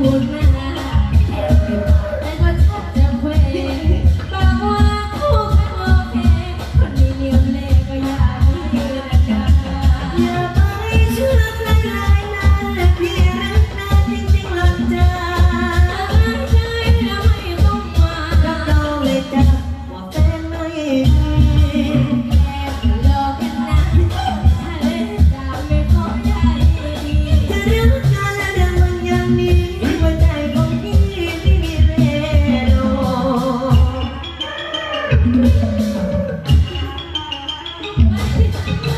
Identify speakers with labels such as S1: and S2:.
S1: พูดมา
S2: Thank you.